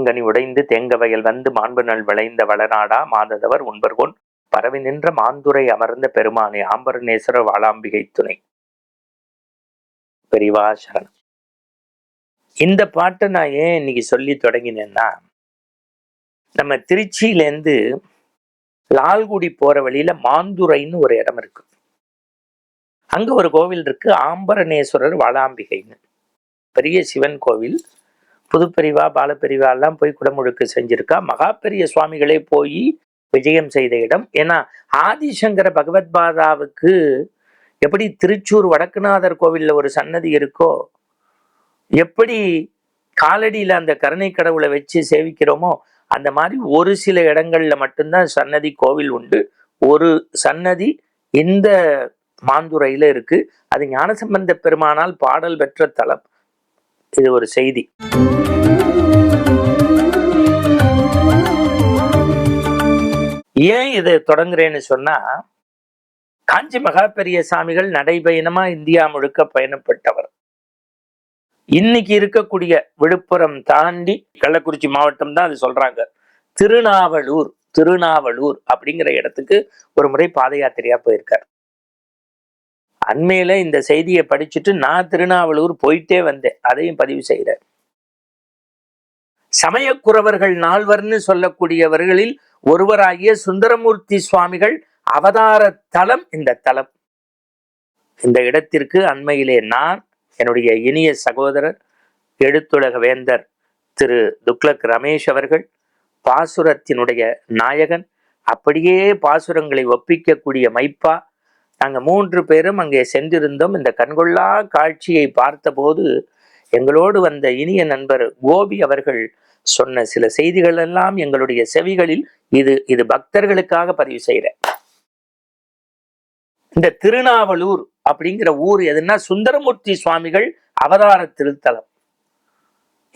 மாங்கனி உடைந்து தேங்கவயல் வந்து மாண்பு நல் விளைந்த வளநாடா மாததவர் உண்பர்கொன் பரவி நின்ற மாந்துரை அமர்ந்த பெருமானே ஆம்பரநேஸ்வரர் வாளாம்பிகை துணை. பெரிவா சரணம். இந்த பாட்டை நான் ஏன் இன்னைக்கு சொல்லி தொடங்கினேன்னா நம்ம திருச்சியிலேருந்து லால்குடி போற வழியில மாந்துரைன்னு ஒரு இடம் இருக்கு. அங்க ஒரு கோவில் இருக்கு ஆம்பரநேஸ்வரர் வாளாம்பிகைன்னு. பெரிய சிவன் கோவில். புதுப்பெரிவா பாலப்பெரிவாலாம் போய் குடமுழுக்கு செஞ்சிருக்கா. மகா பெரிய சுவாமிகளே போய் விஜயம் செய்த இடம். ஏன்னா ஆதிசங்கர பகவத்பாதாவுக்கு எப்படி திருச்சூர் வடக்குநாதர் கோவிலில் ஒரு சன்னதி இருக்கோ எப்படி காலடியில் அந்த கருணை கடவுளை வச்சு சேவிக்கிறோமோ அந்த மாதிரி ஒரு சில இடங்களில் மட்டும்தான் சன்னதி கோவில் உண்டு. ஒரு சன்னதி இந்த மாந்துரையில் இருக்குது அது ஞானசம்பந்த பெருமானால் பாடல் பெற்ற தலம். இது ஒரு செய்தி. ஏன் இதை தொடங்குறேன்னு சொன்னா காஞ்சி மகா பெரிய சாமிகள் நடைபயணமா இந்தியா முழுக்க பயணப்பட்டவர். இன்னைக்கு இருக்கக்கூடிய விழுப்புரம் தாண்டி கள்ளக்குறிச்சி மாவட்டம் தான் அது சொல்றாங்க. திருநாவலூர் திருநாவலூர் அப்படிங்கிற இடத்துக்கு ஒரு முறை பாத யாத்திரையா போயிருக்கார். அண்மையில இந்த செய்தியை படிச்சுட்டு நான் திருநாவலூர் போயிட்டே வந்தேன். அதையும் பதிவு செய்கிறேன் சமயக்குறவர்கள் நால்வர்னு சொல்லக்கூடியவர்களில் ஒருவராகிய சுந்தரமூர்த்தி சுவாமிகள் அவதார தலம் இந்த தலம். இந்த இடத்திற்கு அண்மையிலே நான் என்னுடைய இனிய சகோதரர் எழுத்துலக வேந்தர் திரு துக்லக் ரமேஷ் அவர்கள் பாசுரத்தினுடைய நாயகன் அப்படியே பாசுரங்களை ஒப்பிக்கக்கூடிய மைப்பா நாங்கள் மூன்று பேரும் அங்கே சென்றிருந்தோம். இந்த கண்கொள்ளா காட்சியை பார்த்தபோது எங்களோடு வந்த இனிய நண்பர் கோபி அவர்கள் சொன்ன சில செய்திகள் எல்லாம் எங்களுடைய செவிகளில் இது இது பக்தர்களுக்காக பதிவு செய்கிறேன். இந்த திருநாவலூர் அப்படிங்கிற ஊர் எதுன்னா சுந்தரமூர்த்தி சுவாமிகள் அவதார திருத்தலம்.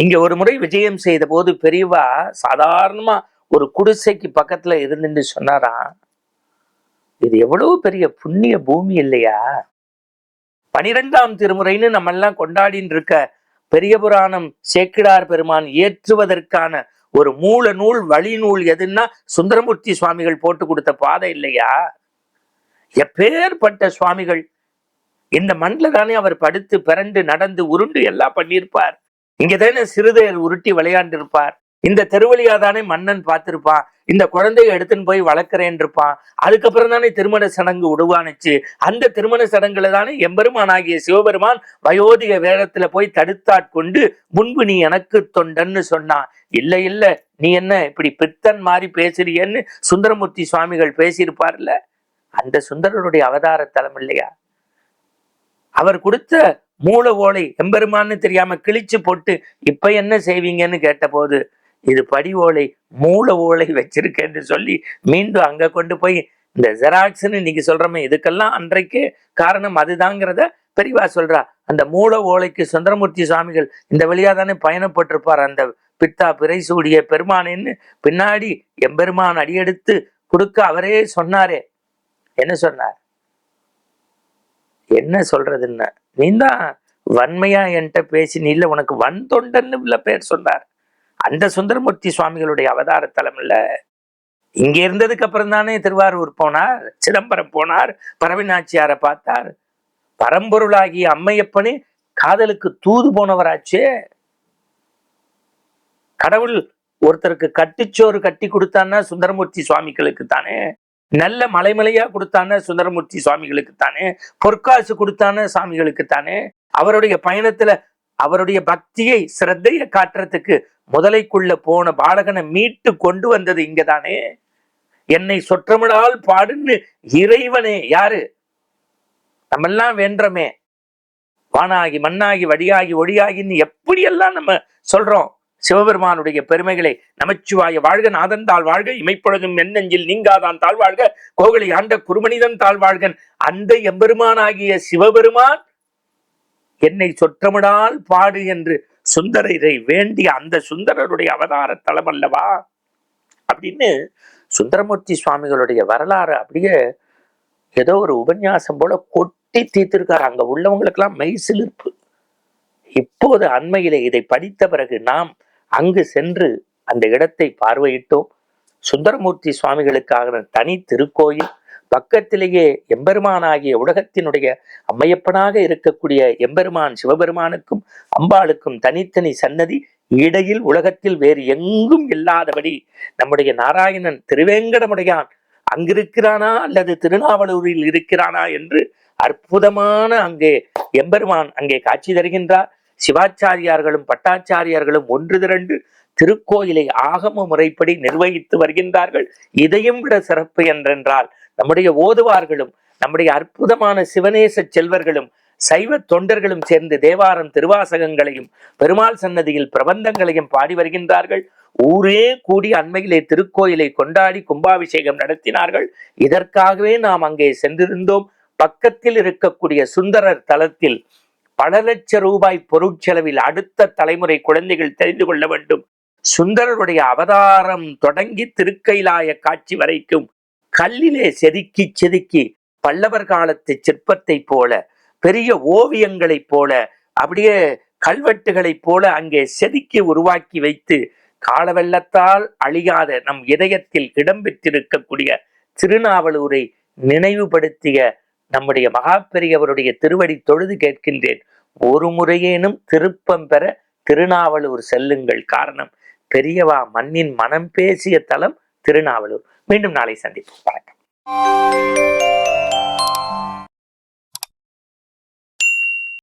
இங்க ஒரு முறை விஜயம் செய்த போது பெரியவா சாதாரணமா ஒரு குடிசைக்கு பக்கத்துல இருந்துட்டு சொன்னாராம் இது எவ்வளவு பெரிய புண்ணிய பூமி இல்லையா? பனிரெண்டாம் திருமுறைன்னு நம்ம எல்லாம் கொண்டாடின்னு இருக்க பெரிய புராணம் சேக்கிடார் பெருமான் ஏற்றுவதற்கான ஒரு மூல நூல் வழி நூல் எதுன்னா சுந்தரமூர்த்தி சுவாமிகள் போட்டு கொடுத்த பாதை இல்லையா? எப்பேற்பட்ட சுவாமிகள். இந்த மண்ணில் தானே அவர் படுத்து பிறண்டு நடந்து உருண்டு எல்லாம் பண்ணியிருப்பார். இங்கே தானே சிறுதையர் உருட்டி விளையாண்டு இருப்பார் இந்த தெருவழியா தானே மன்னன் பார்த்திருப்பான். இந்த குழந்தைய எடுத்துன்னு போய் வளர்க்குறேன் இருப்பான். அதுக்கப்புறம் தானே திருமண சடங்கு உருவானுச்சு. அந்த திருமண சடங்குல தானே எம்பெருமான் ஆகிய சிவபெருமான் வயோதிக வேகத்துல போய் தடுத்தாட்கொண்டு முன்பு நீ எனக்கு தொண்டன்னு சொன்னான். இல்ல இல்ல. நீ என்ன இப்படி பித்தன் மாதிரி பேசுறியன்னு சுந்தரமூர்த்தி சுவாமிகள் பேசியிருப்பார்ல? அந்த சுந்தரருடைய அவதார தலம் இல்லையா? அவர் கொடுத்த மூல ஓலை எம்பெருமான்னு தெரியாம கிழிச்சு போட்டு இப்ப என்ன செய்வீங்கன்னு கேட்டபோது இது படி ஓலை மூல ஓலை வச்சிருக்கேன்னு சொல்லி மீண்டும் அங்க கொண்டு போய் இந்த ஜெராக்ஸ்ன்னு இன்னைக்கு சொல்றோமே இதுக்கெல்லாம் அன்றைக்கு காரணம் அதுதாங்கிறத பெரியவா சொல்றா. அந்த மூல ஓலைக்கு சுந்தரமூர்த்தி சுவாமிகள் இந்த வழியா தானே பயணப்பட்டிருப்பார். அந்த பித்தா பிறை சூடிய பெருமானேன்னு பின்னாடி எம்பெருமான் அடியெடுத்து கொடுக்க அவரே சொன்னாரே. என்ன சொன்னார்? என்ன சொல்றதுன்னு? நீ தான் வன்மையா என்கிட்ட பேசி நீ உனக்கு வன் தொண்டன்னு பேர் சொன்னார். அந்த சுந்தரமூர்த்தி சுவாமிகளுடைய அவதார தலம் இல்ல இங்க இருந்ததுக்கு அப்புறம் தானே திருவாரூர் போனார் சிதம்பரம் போனார் பரவினாச்சியாரை பார்த்தார். பரம்பொருளாகிய அம்மையப்பனே காதலுக்கு தூது போனவராச்சே. கடவுள் ஒருத்தருக்கு கட்டிச்சோறு கட்டி கொடுத்தான்னா சுந்தரமூர்த்தி சுவாமிகளுக்கு தானே. நல்ல மலைமலையா கொடுத்தான சுந்தரமூர்த்தி சுவாமிகளுக்கு தானே. பொற்காசு கொடுத்தான சாமிகளுக்கு தானே. அவருடைய பயணத்துல அவருடைய பக்தியை சிரத்தைய காட்டுறதுக்கு முதலைக்குள்ள போன பாலகனை மீட்டு கொண்டு வந்தது இங்கதானே? என்னை சொற்றமிடால் பாடுன்னு இறைவனே யாரு? நம்மெல்லாம் வேண்டமே. வானாகி மண்ணாகி வடியாகி ஒடியாகின்னு எப்படியெல்லாம் நம்ம சொல்றோம்? சிவபெருமானுடைய பெருமைகளை நமச்சிவாய வாழ்க நாதன் தாழ் வாழ்க இமைப்பொழுதும் எண்ணெஞ்சில் நீங்காதான் தாழ்வாழ்க கோகலி ஆண்ட குருமனிதன் தாழ்வாழ்கன் அந்த எம்பெருமானாகிய சிவபெருமான் என்னை சொற்றமிடால் பாடு என்று சுந்தரரை வேண்டிய அந்த சுந்தரருடைய அவதார தலம் அல்லவா? அப்படின்னு சுந்தரமூர்த்தி சுவாமிகளுடைய வரலாறு அப்படியே ஏதோ ஒரு உபன்யாசம் போல கொட்டி தீர்த்திருக்காரு. அங்க உள்ளவங்களுக்கெல்லாம் மெய் சிலிர்ப்பு. இப்போது அண்மையிலே இதை படித்த பிறகு நாம் அங்கு சென்று அந்த இடத்தை பார்வையிட்டோம். சுந்தரமூர்த்தி சுவாமிகளுக்காக தனி திருக்கோயில் பக்கத்திலேயே எம்பெருமானாகிய உலகத்தினுடைய அம்மையப்பனாக இருக்கக்கூடிய எம்பெருமான் சிவபெருமானுக்கும் அம்பாளுக்கும் தனித்தனி சன்னதி. இடையில் உலகத்தில் வேறு எங்கும் இல்லாதபடி நம்முடைய நாராயணன் திருவேங்கடமுடையான் அங்கிருக்கிறானா அல்லது திருநாவலூரில் இருக்கிறானா என்று அற்புதமான அங்கே எம்பெருமான் அங்கே காட்சி தருகின்றார். சிவாச்சாரியார்களும் பட்டாச்சாரியார்களும் ஒன்று திரண்டு திருக்கோயிலை ஆகம முறைப்படி நிர்வகித்து வருகின்றார்கள். இதையும் விட சிறப்பு என்றென்றால் நம்முடைய ஓதுவார்களும் நம்முடைய அற்புதமான சிவநேச செல்வர்களும் சைவ தொண்டர்களும் சேர்ந்து தேவாரம் திருவாசகங்களையும் பெருமாள் சன்னதியில் பிரபந்தங்களையும் பாடி வருகின்றார்கள். ஊரே கூடி அண்மையிலே திருக்கோயிலை கொண்டாடி கும்பாபிஷேகம் நடத்தினார்கள். இதற்காகவே நாம் அங்கே சென்றிருந்தோம். பக்கத்தில் இருக்கக்கூடிய சுந்தரர் தலத்தில் பல லட்ச ரூபாய் பொருட்செலவில் அடுத்த தலைமுறை குழந்தைகள் தெரிந்து கொள்ள வேண்டும். சுந்தரருடைய அவதாரம் தொடங்கி திருக்கைலாய காட்சி வரைக்கும் கல்லிலே செதுக்கி செதுக்கி பல்லவர் காலத்து சிற்பத்தைப் போல பெரிய ஓவியங்களைப் போல அப்படியே கல்வெட்டுகளைப் போல அங்கே செதுக்கி உருவாக்கி வைத்து காலவெள்ளத்தால் அழியாத நம் இதயத்தில் இடம்பெற்றிருக்கக்கூடிய திருநாவலூரை நினைவுபடுத்திய நம்முடைய மகாப்பெரியவருடைய திருவடி தொழுது கேட்கின்றேன். ஒரு முறையேனும் திருப்பம் பெற திருநாவலூர் செல்லுங்கள். காரணம் பெரியவா மண்ணின் மனம் பேசிய தலம் திருநாவலூர். மீண்டும் நாளை சந்திப்போம். வணக்கம்.